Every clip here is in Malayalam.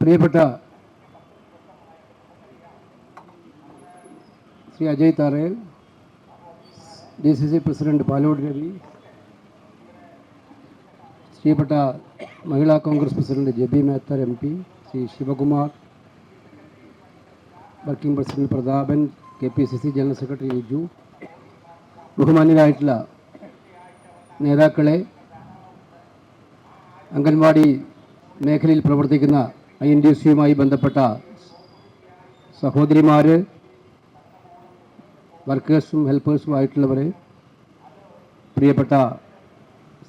പ്രിയപ്പെട്ട Shri Ajay Tharel D C C president Palode Ravi ശ്രീപ്പെട്ട Mahila Congress president B Methar M P Shri Sivakumar working president Prathapan K P C C general secretary Liju ബഹുമാന്യരായിട്ടുള്ള നേതാക്കളെ അംഗൻവാടി മേഖലയിൽ പ്രവർത്തിക്കുന്ന ഐ എൻ ഡി സിയുമായി ബന്ധപ്പെട്ട സഹോദരിമാർ വർക്കേഴ്സും ഹെൽപ്പേഴ്സും ആയിട്ടുള്ളവരെ പ്രിയപ്പെട്ട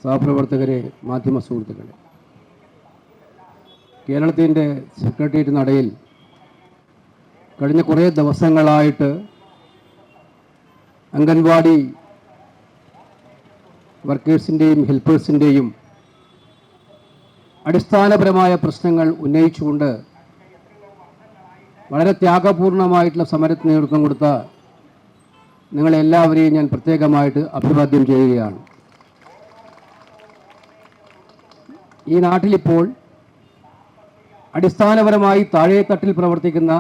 സഹപ്രവർത്തകരെ മാധ്യമ സുഹൃത്തുക്കളെ. കേരളത്തിന്റെ സെക്രട്ടേറിയറ്റ് നടയിൽ കഴിഞ്ഞ കുറേ ദിവസങ്ങളായിട്ട് അംഗൻവാടി വർക്കേഴ്സിന്റെയും ഹെൽപ്പേഴ്സിന്റെയും അടിസ്ഥാനപരമായ പ്രശ്നങ്ങൾ ഉന്നയിച്ചുകൊണ്ട് വളരെ ത്യാഗപൂർണമായിട്ടുള്ള സമരത്തിന് നേതൃത്വം കൊടുത്ത നിങ്ങളെല്ലാവരെയും ഞാൻ പ്രത്യേകമായിട്ട് അഭിവാദ്യം ചെയ്യുകയാണ്. ഈ നാട്ടിലിപ്പോൾ അടിസ്ഥാനപരമായി താഴേത്തട്ടിൽ പ്രവർത്തിക്കുന്ന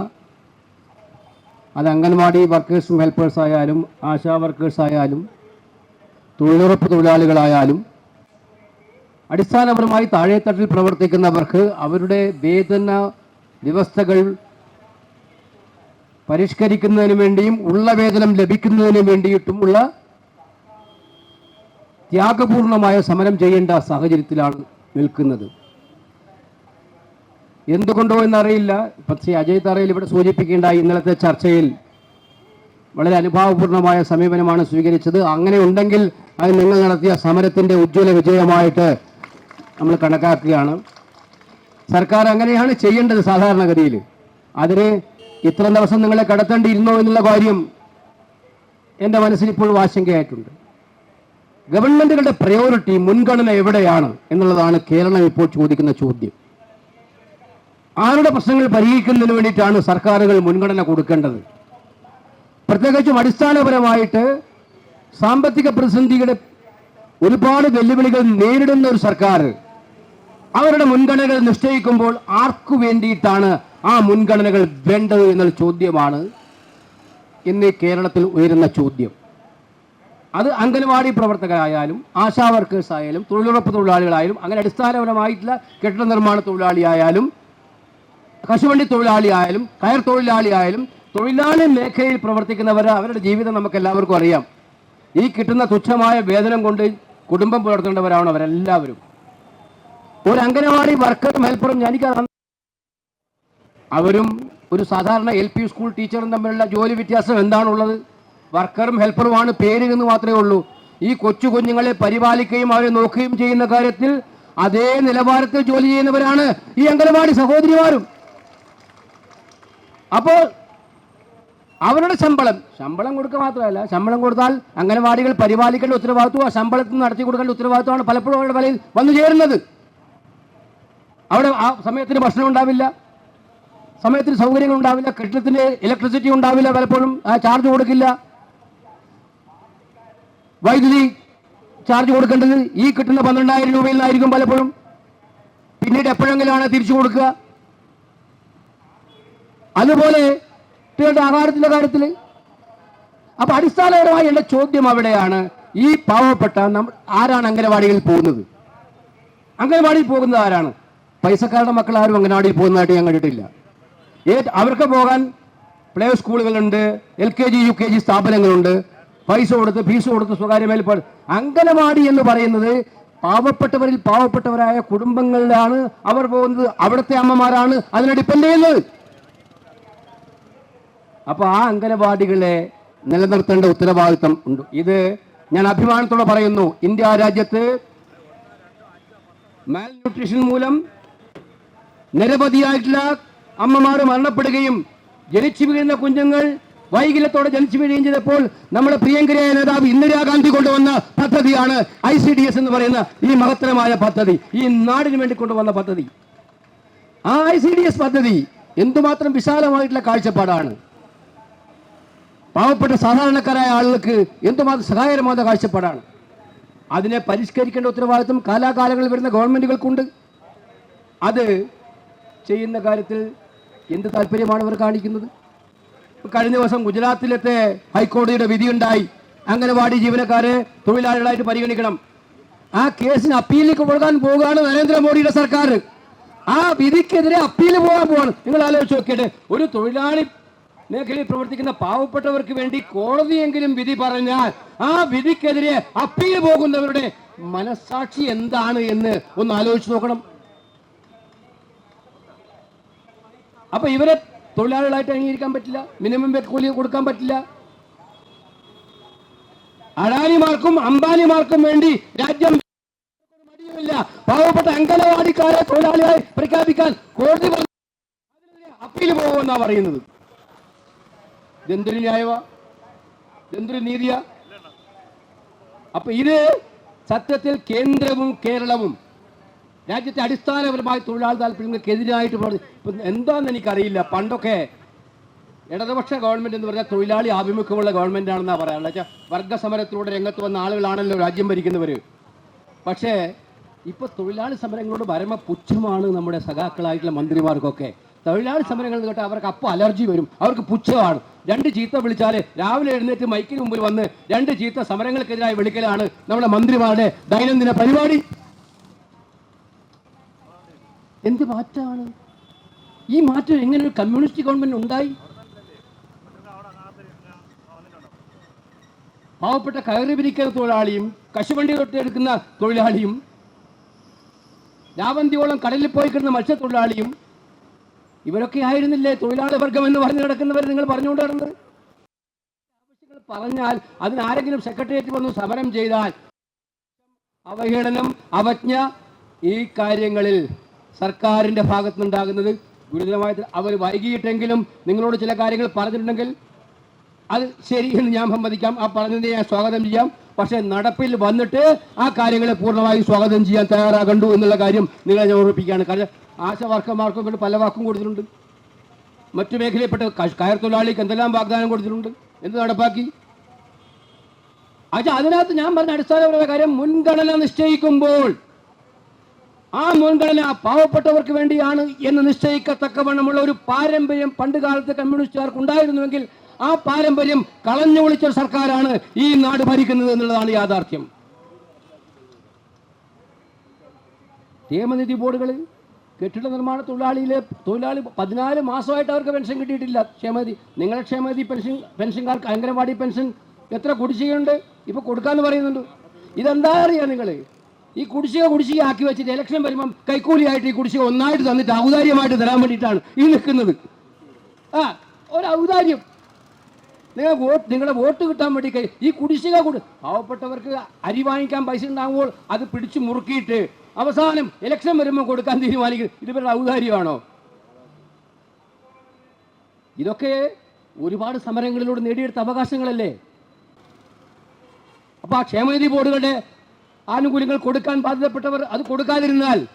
അത് അംഗൻവാടി വർക്കേഴ്സും ഹെൽപ്പേഴ്സ് ആയാലും ആശാ വർക്കേഴ്സ് ആയാലും തൊഴിലുറപ്പ് തൊഴിലാളികളായാലും അടിസ്ഥാനപരമായി താഴേത്തട്ടിൽ പ്രവർത്തിക്കുന്നവർക്ക് അവരുടെ വേതന വ്യവസ്ഥകൾ പരിഷ്കരിക്കുന്നതിന് വേണ്ടിയും ഉള്ള വേതനം ലഭിക്കുന്നതിന് വേണ്ടിയിട്ടുമുള്ള ത്യാഗപൂർണമായ സമരം ചെയ്യേണ്ട സാഹചര്യത്തിലാണ് നിൽക്കുന്നത്. എന്തുകൊണ്ടോ എന്നറിയില്ല. പക്ഷേ അജയ് തറയിൽ ഇവിടെ സൂചിപ്പിക്കേണ്ട ഇന്നലത്തെ ചർച്ചയിൽ വളരെ അനുഭാവപൂർണമായ സമീപനമാണ് സ്വീകരിച്ചത്. അങ്ങനെ ഉണ്ടെങ്കിൽ അത് നിങ്ങൾ നടത്തിയ സമരത്തിന്റെ ഉജ്ജ്വല വിജയമായിട്ട് നമ്മൾ കണക്കാക്കുകയാണ്. സർക്കാർ അങ്ങനെയാണ് ചെയ്യേണ്ടത് സാധാരണഗതിയിൽ. അതിന് ഇത്ര ദിവസം നിങ്ങളെ കടത്തേണ്ടിയിരുന്നോ എന്നുള്ള കാര്യം എന്റെ മനസ്സിൽ ഇപ്പോൾ ആശങ്കയായിട്ടുണ്ട് ഗവൺമെന്റുകളുടെ പ്രയോറിറ്റി മുൻഗണന എവിടെയാണ് എന്നുള്ളതാണ് കേരളം ഇപ്പോൾ ചോദിക്കുന്ന ചോദ്യം. ആരുടെ പ്രശ്നങ്ങൾ പരിഹരിക്കുന്നതിന് വേണ്ടിയിട്ടാണ് സർക്കാരുകൾ മുൻഗണന കൊടുക്കേണ്ടത്? പ്രത്യേകിച്ചും അടിസ്ഥാനപരമായിട്ട് സാമ്പത്തിക പ്രതിസന്ധിയുടെ ഒരുപാട് വെല്ലുവിളികൾ നേരിടുന്ന ഒരു സർക്കാർ അവരുടെ മുൻഗണനകൾ നിശ്ചയിക്കുമ്പോൾ ആർക്കു വേണ്ടിയിട്ടാണ് ആ മുൻഗണനകൾ വേണ്ടത് എന്നുള്ള ചോദ്യമാണ് ഇന്ന് കേരളത്തിൽ ഉയരുന്ന ചോദ്യം. അത് അംഗൻവാടി പ്രവർത്തകരായാലും ആശാ വർക്കേഴ്സ് ആയാലും തൊഴിലുറപ്പ് തൊഴിലാളികളായാലും അങ്ങനെ അടിസ്ഥാനപരമായിട്ടുള്ള കെട്ടിട നിർമ്മാണ തൊഴിലാളിയായാലും കശുവണ്ടി തൊഴിലാളിയായാലും കയർ തൊഴിലാളിയായാലും തൊഴിലാളി മേഖലയിൽ പ്രവർത്തിക്കുന്നവർ അവരുടെ ജീവിതം നമുക്ക് എല്ലാവർക്കും അറിയാം. ഈ കിട്ടുന്ന തുച്ഛമായ വേതനം കൊണ്ട് കുടുംബം പുലർത്തേണ്ടവരാണ് അവരെല്ലാവരും. ഒരു അംഗനവാടി വർക്കറും ഹെൽപ്പറും എനിക്ക് അവരും ഒരു സാധാരണ എൽ പി സ്കൂൾ ടീച്ചറും തമ്മിലുള്ള ജോലി വ്യത്യാസം എന്താണുള്ളത്? വർക്കറും ഹെൽപ്പറുമാണ് പേര് എന്ന് മാത്രമേ ഉള്ളൂ. ഈ കൊച്ചു കുഞ്ഞുങ്ങളെ പരിപാലിക്കുകയും അവരെ നോക്കുകയും ചെയ്യുന്ന കാര്യത്തിൽ അതേ നിലവാരത്തിൽ ജോലി ചെയ്യുന്നവരാണ് ഈ അംഗനവാടി സഹോദരിമാരും. അപ്പോൾ അവരുടെ ശമ്പളം ശമ്പളം കൊടുക്കുക മാത്രമല്ല ശമ്പളം കൊടുത്താൽ അംഗനവാടികൾ പരിപാലിക്കേണ്ട ഉത്തരവാദിത്വം ശമ്പളത്തിൽ നിന്ന് നടത്തി കൊടുക്കേണ്ട ഉത്തരവാദിത്വമാണ് പലപ്പോഴും അവരുടെ വലയിൽ വന്നു ചേരുന്നത്. അവിടെ ആ സമയത്തിന് ഭക്ഷണം ഉണ്ടാവില്ല. സമയത്തിന് സൗകര്യങ്ങൾ ഉണ്ടാവില്ല. കെട്ടിടത്തിന് ഇലക്ട്രിസിറ്റി ഉണ്ടാവില്ല പലപ്പോഴും. ആ ചാർജ് കൊടുക്കില്ല. വൈദ്യുതി ചാർജ് കൊടുക്കേണ്ടത് ഈ കിട്ടുന്ന പന്ത്രണ്ടായിരം രൂപയിൽ നിന്നായിരിക്കും പലപ്പോഴും. പിന്നീട് എപ്പോഴെങ്കിലാണ് തിരിച്ചു കൊടുക്കുക. അതുപോലെ കുട്ടികളുടെ ആഹാരത്തിന്റെ കാര്യത്തിൽ അപ്പൊ അടിസ്ഥാനപരമായി എന്റെ ചോദ്യം അവിടെയാണ്. ഈ പാവപ്പെട്ട ആരാണ് അംഗനവാടികളിൽ പോകുന്നത്? അംഗനവാടിയിൽ പോകുന്നത് ആരാണ്? പൈസക്കാരുടെ മക്കൾ ആരും അംഗനവാടിയിൽ പോകുന്നതായിട്ട് ഞാൻ കണ്ടിട്ടില്ല. അവർക്ക് പോകാൻ play സ്കൂളുകളുണ്ട് L K G U K G സ്ഥാപനങ്ങളുണ്ട്. പൈസ കൊടുത്ത് ഫീസ് കൊടുത്ത് സ്വകാര്യ മേൽപ്പാട് അങ്കനവാടി എന്ന് പറയുന്നത് പാവപ്പെട്ടവരിൽ പാവപ്പെട്ടവരായ കുടുംബങ്ങളിലാണ് അവർ പോകുന്നത്. അവിടുത്തെ അമ്മമാരാണ് അതിനെ ഡിപ്പെൻഡ് ചെയ്യുന്നത്. അപ്പോൾ ആ അംഗനവാടികളെ നിലനിർത്തേണ്ട ഉത്തരവാദിത്തം ഉണ്ട്. ഇത് ഞാൻ അഭിമാനത്തോടെ പറയുന്നു. ഇന്ത്യ രാജ്യത്ത് മാൽ ന്യൂട്രീഷൻ മൂലം നിരവധിയായിട്ടുള്ള അമ്മമാർ മരണപ്പെടുകയും ജനിച്ചു വീഴുന്ന കുഞ്ഞുങ്ങൾ വൈകല്യത്തോടെ ജനിച്ചു വീഴുകയും ചെയ്തപ്പോൾ നമ്മുടെ പ്രിയങ്കരിയായ നേതാവ് ഇന്ദിരാഗാന്ധി കൊണ്ടുവന്ന പദ്ധതിയാണ് ഐ സി ഡി എസ് എന്ന് പറയുന്ന ഈ മഹത്തരമായ പദ്ധതി ഈ നാടിന് വേണ്ടി കൊണ്ടുവന്ന പദ്ധതി. ആ ഐ സി ഡി എസ് പദ്ധതി എന്തുമാത്രം വിശാലമായിട്ടുള്ള കാഴ്ചപ്പാടാണ്. പാവപ്പെട്ട സാധാരണക്കാരായ ആളുകൾക്ക് എന്തുമാത്രം സഹായകരമായ കാഴ്ചപ്പാടാണ്. അതിനെ പരിഷ്കരിക്കേണ്ട ഉത്തരവാദിത്വം കാലാകാലങ്ങളിൽ വരുന്ന ഗവൺമെന്റുകൾക്കുണ്ട്. അത് ചെയ്യുന്ന കാര്യത്തിൽ എന്ത് താല്പര്യമാണ് അവർ കാണിക്കുന്നത്? കഴിഞ്ഞ ദിവസം ഗുജറാത്തിലത്തെ ഹൈക്കോടതിയുടെ വിധിയുണ്ടായി. അംഗനവാടി ജീവനക്കാരെ തൊഴിലാളികളായിട്ട് പരിഗണിക്കണം. ആ കേസിന് അപ്പീലിലേക്ക് പോകാൻ പോവുകയാണ് നരേന്ദ്രമോദിയുടെ സർക്കാർ. ആ വിധിക്കെതിരെ അപ്പീൽ പോകാൻ പോവാണ്. നിങ്ങൾ ആലോചിച്ച് നോക്കിയിട്ട് ഒരു തൊഴിലാളി മേഖലയിൽ പ്രവർത്തിക്കുന്ന പാവപ്പെട്ടവർക്ക് വേണ്ടി കോടതിയെങ്കിലും വിധി പറഞ്ഞാൽ ആ വിധിക്കെതിരെ അപ്പീൽ പോകുന്നവരുടെ മനസാക്ഷി എന്താണ് എന്ന് ഒന്ന് ആലോചിച്ച് നോക്കണം. അപ്പൊ ഇവരെ തൊഴിലാളികളായിട്ട് അംഗീകരിക്കാൻ പറ്റില്ല. മിനിമം കൂലി കൊടുക്കാൻ പറ്റില്ല. അഡാനിമാർക്കും അംബാനിമാർക്കും വേണ്ടി രാജ്യം മടിയുമില്ല. പാവപ്പെട്ട അങ്കനവാടിക്കാരെ തൊഴിലാളിയായി പ്രഖ്യാപിക്കാൻ കോടതി അപ്പീൽ പോകുമെന്നാ പറയുന്നത്. ഇതെന്തൊരു ന്യായവാ? ഇതെന്തൊരു നീതിയാ? അപ്പൊ ഇത് സത്യത്തിൽ കേന്ദ്രവും കേരളവും രാജ്യത്തെ അടിസ്ഥാനപരമായ തൊഴിലാളി താല്പര്യങ്ങൾക്കെതിരായിട്ട് പറഞ്ഞു എന്താണെന്ന് എനിക്കറിയില്ല. പണ്ടൊക്കെ ഇടതുപക്ഷ ഗവൺമെന്റ് എന്ന് പറഞ്ഞാൽ തൊഴിലാളി ആഭിമുഖ്യമുള്ള ഗവൺമെന്റ് ആണെന്നാണ് പറയാനുള്ളത് വെച്ചാൽ വർഗസമരത്തിലൂടെ രംഗത്ത് വന്ന ആളുകളാണല്ലോ രാജ്യം ഭരിക്കുന്നവർ പക്ഷേ ഇപ്പോൾ തൊഴിലാളി സമരങ്ങളോട് പരമ പുച്ഛമാണ് നമ്മുടെ സഖാക്കളായിട്ടുള്ള മന്ത്രിമാർക്കൊക്കെ. തൊഴിലാളി സമരങ്ങൾ കേട്ടാൽ അവർക്ക് അപ്പോൾ അലർജി വരും. അവർക്ക് പുച്ഛമാണ്. രണ്ട് ചീത്ത വിളിച്ചാൽ രാവിലെ എഴുന്നേറ്റ് മൈക്കിന് മുമ്പിൽ വന്ന് രണ്ട് ചീത്ത സമരങ്ങൾക്കെതിരായി വിളിക്കലാണ് നമ്മുടെ മന്ത്രിമാരുടെ ദൈനംദിന പരിപാടി. എന്ത് മാറ്റമാണ് ഈ മാറ്റം എങ്ങനെ ഒരു കമ്മ്യൂണിസ്റ്റ് ഗവൺമെന്റ് ഉണ്ടായി? പാവപ്പെട്ട കയറി പിരിക്കൽ തൊഴിലാളിയും കശുവണ്ടി തൊട്ടെടുക്കുന്ന തൊഴിലാളിയും രാവന്തിയോളം കടലിൽ പോയി കിടന്ന മത്സ്യത്തൊഴിലാളിയും ഇവരൊക്കെ ആയിരുന്നില്ലേ തൊഴിലാളി വർഗം എന്ന് പറഞ്ഞു കിടക്കുന്നവർ നിങ്ങൾ പറഞ്ഞുകൊണ്ട് നടന്നത്? ആവശ്യങ്ങൾ പറഞ്ഞാൽ അതിനാരെങ്കിലും സെക്രട്ടേറിയറ്റ് വന്ന് സമരം ചെയ്താൽ അവഹേളനം അവജ്ഞ ഈ കാര്യങ്ങളിൽ സർക്കാരിന്റെ ഭാഗത്തുനിന്നുണ്ടാകുന്നത്. ഗുരുതരമായ അവർ വൈകിയിട്ടെങ്കിലും നിങ്ങളോട് ചില കാര്യങ്ങൾ പറഞ്ഞിട്ടുണ്ടെങ്കിൽ അത് ശരി എന്ന് ഞാൻ സമ്മതിക്കാം. ആ പറഞ്ഞതിനെ ഞാൻ സ്വാഗതം ചെയ്യാം. പക്ഷേ നടപ്പിൽ വന്നിട്ട് ആ കാര്യങ്ങളെ പൂർണമായും സ്വാഗതം ചെയ്യാൻ തയ്യാറാകണ്ടു എന്നുള്ള കാര്യം നിങ്ങളെ ഞാൻ ഓർമ്മിപ്പിക്കുകയാണ് കാരണം ആശ കൂടി പല വാക്കും കൊടുത്തിട്ടുണ്ട്. മറ്റു മേഖലയിൽപ്പെട്ട കയർ തൊഴിലാളിക്ക് എന്തെല്ലാം വാഗ്ദാനം കൊടുത്തിട്ടുണ്ട്? എന്ത് നടപ്പാക്കി? അച്ഛാ അതിനകത്ത് ഞാൻ പറഞ്ഞ അടിസ്ഥാനപരമായ കാര്യം മുൻഗണന നിശ്ചയിക്കുമ്പോൾ ആ മുൻഗണന പാവപ്പെട്ടവർക്ക് വേണ്ടിയാണ് എന്ന് നിശ്ചയിക്കത്തക്കവണ്ണമുള്ള ഒരു പാരമ്പര്യം പണ്ട് കാലത്ത് കമ്മ്യൂണിസ്റ്റുകാർക്ക് ഉണ്ടായിരുന്നുവെങ്കിൽ ആ പാരമ്പര്യം കളഞ്ഞു വിളിച്ച സർക്കാരാണ് ഈ നാട് ഭരിക്കുന്നത് എന്നുള്ളതാണ് യാഥാർത്ഥ്യം. ക്ഷേമനിധി ബോർഡുകൾ കെട്ടിട നിർമ്മാണ തൊഴിലാളിയിലെ തൊഴിലാളി പതിനാല് മാസമായിട്ട് അവർക്ക് പെൻഷൻ കിട്ടിയിട്ടില്ല. ക്ഷേമനിധി നിങ്ങളെ ക്ഷേമനിധി പെൻഷൻ പെൻഷൻകാർക്ക് അംഗനവാടി പെൻഷൻ എത്ര കുടിശ്ശികയുണ്ട്? ഇപ്പൊ കൊടുക്കാന്ന് പറയുന്നുണ്ട്. ഇതെന്താ അറിയാം നിങ്ങൾ ഈ കുടിശ്ശിക കുടിശ്ശിക ആക്കി വെച്ചിട്ട് ഇലക്ഷൻ വരുമ്പം കൈക്കൂലിയായിട്ട് ഈ കുടിശ്ശിക ഒന്നായിട്ട് തന്നിട്ട് ഔദാര്യമായിട്ട് തരാൻ വേണ്ടിയിട്ടാണ് ഈ നിൽക്കുന്നത്. ആ ഒരു ഔദാര്യം. നിങ്ങൾ വോട്ട് നിങ്ങളുടെ വോട്ട് കിട്ടാൻ വേണ്ടി ഈ കുടിശ്ശിക കൊടു പാവപ്പെട്ടവർക്ക് അരി വാങ്ങിക്കാൻ പൈസ ഉണ്ടാകുമ്പോൾ അത് പിടിച്ചു മുറുക്കിയിട്ട് അവസാനം ഇലക്ഷൻ വരുമ്പോൾ കൊടുക്കാൻ തീരുമാനിക്കുന്നത് ഇതുവരെ ഔദാര്യമാണോ? ഇതൊക്കെ ഒരുപാട് സമരങ്ങളിലൂടെ നേടിയെടുത്ത അവകാശങ്ങളല്ലേ? അപ്പോൾ ആ ക്ഷേമനിധി ബോർഡുകളുടെ ആനുകൂല്യങ്ങൾ കൊടുക്കാൻ ബാധ്യതപ്പെട്ടവർ അത് കൊടുക്കാതിരുന്നാൽ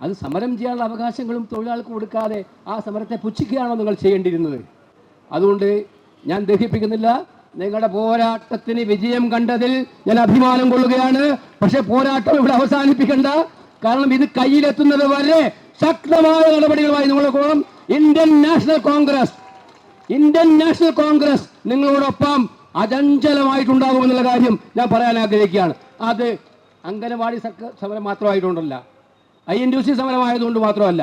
അത് സമരം ചെയ്യാനുള്ള അവകാശങ്ങളും തൊഴിലാളികൾക്ക് കൊടുക്കാതെ ആ സമരത്തെ പുച്ഛിക്കുകയാണോ നിങ്ങൾ ചെയ്യേണ്ടിയിരുന്നത്? അതുകൊണ്ട് ഞാൻ ദഹിപ്പിക്കുന്നില്ല. നിങ്ങളുടെ പോരാട്ടത്തിന് വിജയം കണ്ടതിൽ ഞാൻ അഭിമാനം കൊള്ളുകയാണ്. പക്ഷെ പോരാട്ടം ഇവിടെ അവസാനിപ്പിക്കണ്ട. കാരണം ഇത് കയ്യിലെത്തുന്നത് വരെ ശക്തമായ നടപടികളുമായി നിങ്ങളെ പോകണം. Indian National Congress Indian National Congress നിങ്ങളോടൊപ്പം അചഞ്ചലമായിട്ടുണ്ടാകുമെന്നുള്ള കാര്യം ഞാൻ പറയാൻ ആഗ്രഹിക്കുകയാണ്. അത് അംഗനവാടി സമരം മാത്രമായിട്ടുണ്ടല്ല. ഐ എൻ ഡി സി സമരമായതുകൊണ്ട് മാത്രമല്ല.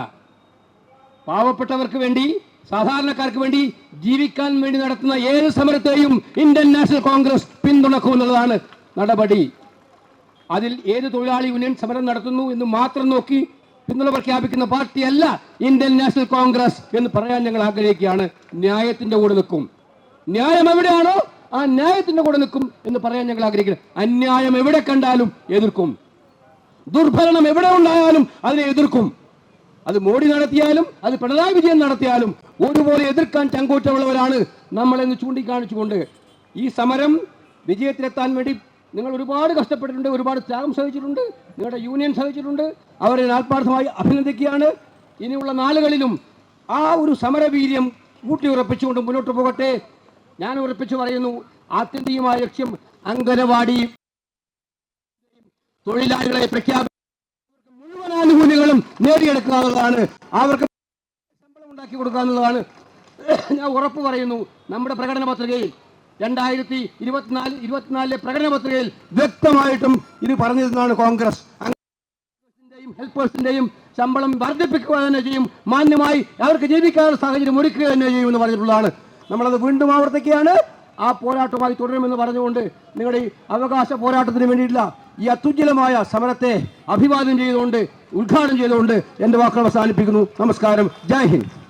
പാവപ്പെട്ടവർക്ക് വേണ്ടി സാധാരണക്കാർക്ക് വേണ്ടി ജീവിക്കാൻ വേണ്ടി നടത്തുന്ന ഏത് സമരത്തെയും ഇന്ത്യൻ നാഷണൽ കോൺഗ്രസ് പിന്തുണക്കുമെന്നുള്ളതാണ് നടപടി. അതിൽ ഏത് തൊഴിലാളി യൂണിയൻ സമരം നടത്തുന്നു എന്ന് മാത്രം നോക്കി പിന്തുണ പ്രഖ്യാപിക്കുന്ന പാർട്ടിയല്ല ഇന്ത്യൻ നാഷണൽ കോൺഗ്രസ് എന്ന് പറയാൻ ഞങ്ങൾ ആഗ്രഹിക്കുകയാണ്. ന്യായത്തിന്റെ കൂടെ നിൽക്കും. ന്യായം എവിടെയാണോ ആ ന്യായത്തിന്റെ കൂടെ നിൽക്കും എന്ന് പറയാൻ ഞങ്ങൾ ആഗ്രഹിക്കുന്നു. അന്യായം എവിടെ കണ്ടാലും എതിർക്കും. ദുർഭരണം എവിടെ ഉണ്ടായാലും അതിനെ എതിർക്കും. അത് മോഡി നടത്തിയാലും അത് പിണറായി വിജയൻ നടത്തിയാലും ഒരുപോലെ എതിർക്കാൻ ചങ്കൂറ്റമുള്ളവരാണ് നമ്മളെന്ന് ചൂണ്ടിക്കാണിച്ചുകൊണ്ട് ഈ സമരം വിജയത്തിലെത്താൻ വേണ്ടി നിങ്ങൾ ഒരുപാട് കഷ്ടപ്പെട്ടിട്ടുണ്ട് ഒരുപാട് ത്യാഗം സഹിച്ചിട്ടുണ്ട് നിങ്ങളുടെ യൂണിയൻ സഹിച്ചിട്ടുണ്ട്. അവരെ ആത്മാർത്ഥമായി അഭിനന്ദിക്കുകയാണ്. ഇനിയുള്ള നാളുകളിലും ആ ഒരു സമരവീര്യം ഊട്ടിയുറപ്പിച്ചുകൊണ്ട് മുന്നോട്ട് പോകട്ടെ. ഞാൻ ഉറപ്പിച്ചു പറയുന്നു ആത്യന്തികമായ ലക്ഷ്യം അംഗനവാടി തൊഴിലാളികളെ പ്രഖ്യാപിക്കും മുഴുവൻ ആനുകൂല്യങ്ങളും നേടിയെടുക്കുക എന്നുള്ളതാണ്. അവർക്ക് ശമ്പളം ഉണ്ടാക്കി കൊടുക്കുക എന്നുള്ളതാണ്. ഞാൻ ഉറപ്പ് പറയുന്നു നമ്മുടെ പ്രകടന പത്രികയിൽ രണ്ടായിരത്തി ഇരുപത്തിനാല് ഇരുപത്തിനാലിലെ പ്രകടന പത്രികയിൽ വ്യക്തമായിട്ടും ഇത് പറഞ്ഞിരുന്നതാണ് കോൺഗ്രസ്. ന്റെയും ഹെൽപ്പേഴ്സിന്റെയും ശമ്പളം വർദ്ധിപ്പിക്കുക തന്നെ ചെയ്യും. മാന്യമായി അവർക്ക് ജീവിക്കാനുള്ള സാഹചര്യം ഒരുക്കുക തന്നെ ചെയ്യുമെന്ന് പറഞ്ഞിട്ടുള്ളതാണ്. നമ്മളത് വീണ്ടും ആവർത്തിക്കുകയാണ്. ആ പോരാട്ടമായി തുടരുമെന്ന് പറഞ്ഞുകൊണ്ട് നിങ്ങളുടെ ഈ അവകാശ പോരാട്ടത്തിന് വേണ്ടിയിട്ടുള്ള ഈ അത്യുജ്വലമായ സമരത്തെ അഭിവാദ്യം ചെയ്തുകൊണ്ട് ഉദ്ഘാടനം ചെയ്തുകൊണ്ട് എന്റെ വാക്കുകൾ അവസാനിപ്പിക്കുന്നു. നമസ്കാരം. ജയ് ഹിന്ദ്.